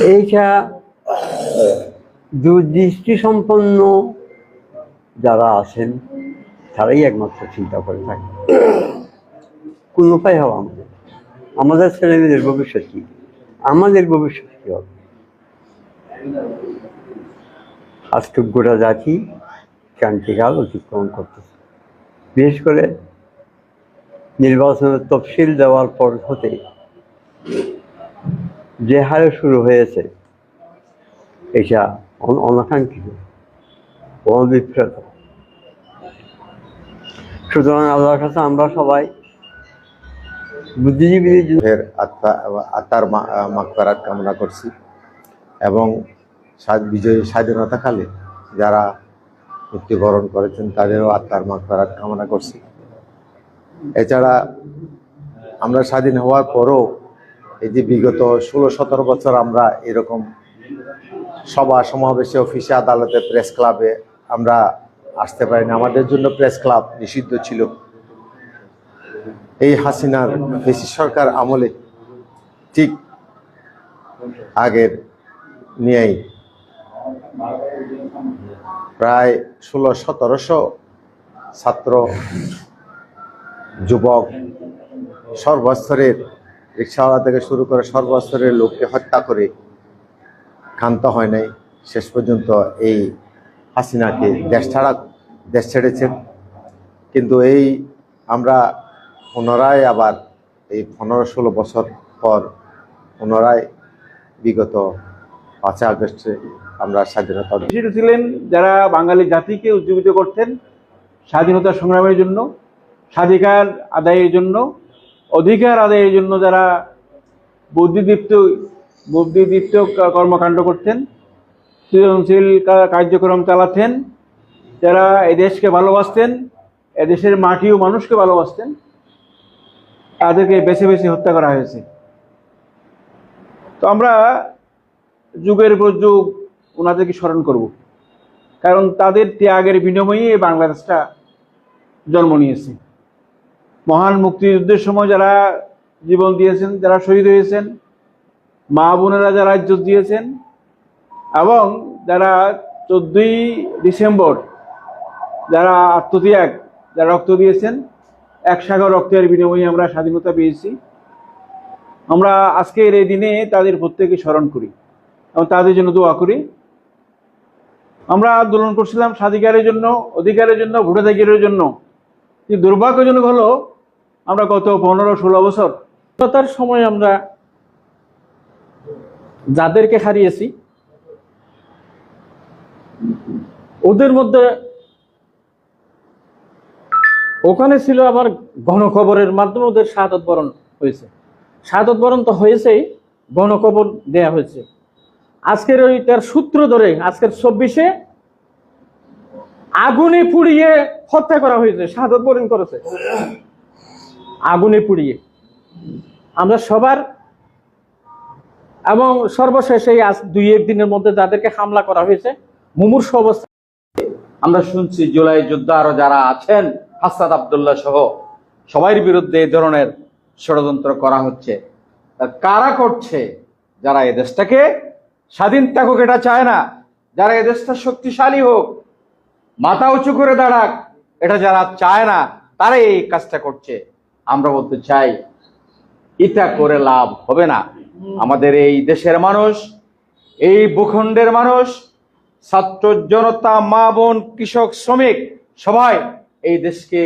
এইটা দূরদৃষ্টি সম্পন্ন যারা আছেন, তারাই একমাত্র চিন্তা করে থাকে। কোন উপায় হবে আমাদের? আমাদের ছেলেমেয়েদের ভবিষ্যৎ কি? আমাদের ভবিষ্যৎ কি হবে? আজকে গোটা জাতি ক্রান্তিকাল অতিক্রম করতেছে। বিশেষ করে নির্বাচনের তফসিল দেওয়ার পর হতে যে হারে শুরু হয়েছে, এটা অন- অনাকাঙ্ক্ষিত অবিপ্রেত সুতরাং আল্লাহর কাছে আমরা সবাই এর আত্মা, আত্মার মাকফারাত কামনা করছি এবং বিজয়ী স্বাধীনতাকালে যারা মৃত্যুবরণ করেছেন, তাদেরও আত্মার মাকফারাত কামনা করছি। এছাড়া আমরা স্বাধীন হওয়ার পরও এই যে বিগত ষোলো, সতেরো বছর আমরা এরকম সভা সমাবেশে, অফিসে, আদালতে, প্রেস ক্লাবে আমরা আসতে পারিনি। আমাদের জন্য প্রেস ক্লাব নিষিদ্ধ ছিল। এই হাসিনার ফেসি সরকার আমলে ঠিক আগের নিয়েই প্রায় ষোলো, সতেরোশো ছাত্র, যুবক, সর্বস্তরের রিক্সাওয়ালা থেকে শুরু করে সর্বস্তরের লোককে হত্যা করে ক্ষান্ত হয় নাই। শেষ পর্যন্ত এই হাসিনাকে দেশ ছাড়া, দেশ ছেড়েছেন। কিন্তু এই আমরা পুনরায় আবার এই পনেরো ষোলো বছর পর পুনরায় বিগত পাঁচই আগস্টে আমরা স্বাধীনতা ছিলেন যারা বাঙালি জাতিকে উজ্জীবিত করতেন স্বাধীনতা সংগ্রামের জন্য, স্বাধিকার আদায়ের জন্য অধিকার আদায়ের জন্য যারা বুদ্ধিদীপ্ত বুদ্ধিদীপ্ত কর্মকাণ্ড করতেন, সৃজনশীল কার্যক্রম চালাতেন, যারা এদেশকে ভালোবাসতেন এদেশের মাটি ও মানুষকে ভালোবাসতেন, তাদেরকে বেছে বেছে হত্যা করা হয়েছে। তো আমরা যুগের পর যুগ ওনাদেরকে স্মরণ করব। কারণ তাদের ত্যাগের বিনিময়ে বাংলাদেশটা জন্ম নিয়েছে। মহান মুক্তিযুদ্ধের সময় যারা জীবন দিয়েছেন, যারা শহীদ হয়েছেন, মা বোনেরা যারা ইজ্জত দিয়েছেন, এবং যারা চোদ্দই ডিসেম্বর যারা আত্মত্যাগ, যারা রক্ত দিয়েছেন, এক সাগর রক্তের বিনিময়ে আমরা স্বাধীনতা পেয়েছি। আমরা আজকের এই দিনে তাদের প্রত্যেকে স্মরণ করি এবং তাদের জন্য দোয়া করি। আমরা আন্দোলন করছিলাম স্বাধিকারের জন্য, অধিকারের জন্য, ভোটাধিকারের জন্য। দুর্ভাগ্যজনক হলো আমরা গত পনেরো ষোলো বছর তার সময় আমরা যাদেরকে হারিয়েছি, ওদের মধ্যে ওখানে ছিল আবার গণখবরের মাধ্যমে ওদের শাহাদত বরণ হয়েছে। শাহাদত বরণ তো হয়েছেই গণখবর দেয়া হয়েছে। আজকের ওই তার সূত্র ধরে, আজকের চব্বিশে আগুনে পুড়িয়ে হত্যা করা হয়েছে, শাহাদত বরণ করেছে। আগুনে পুড়িয়ে। আমরা সবার এবং সর্বশেষ এই আজ দুই এক দিনের মধ্যে যাদেরকে হামলা করা হয়েছে, মুমূর্ষ অবস্থা আমরা শুনছি জুলাই যোদ্ধা আরও যারা আছেন হাসাদ আবদুল্লাহ সহ সবার বিরুদ্ধে এই ধরনের ষড়যন্ত্র করা হচ্ছে। কারা করছে? যারা এই দেশটাকে স্বাধীন থাকুক এটা চায় না, যারা এই দেশটা শক্তিশালী হোক, মাথা উঁচু করে দাঁড়াক, এটা যারা চায় না, তারাই এই কাজটা করছে। আমরা বলতে চাই, এটা করে লাভ হবে না। আমাদের এই দেশের মানুষ, এই ভূখণ্ডের মানুষ, ছাত্র জনতা, মা বোন, কৃষক, শ্রমিক, সবাই এই দেশকে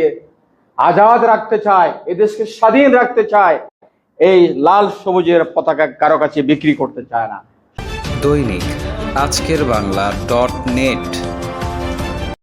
আজাদ রাখতে চায় এই দেশকে স্বাধীন রাখতে চায়, এই লাল সবুজের পতাকা কারও কাছে বিক্রি করতে চায় না। দৈনিক আজকের বাংলা ডট নেট।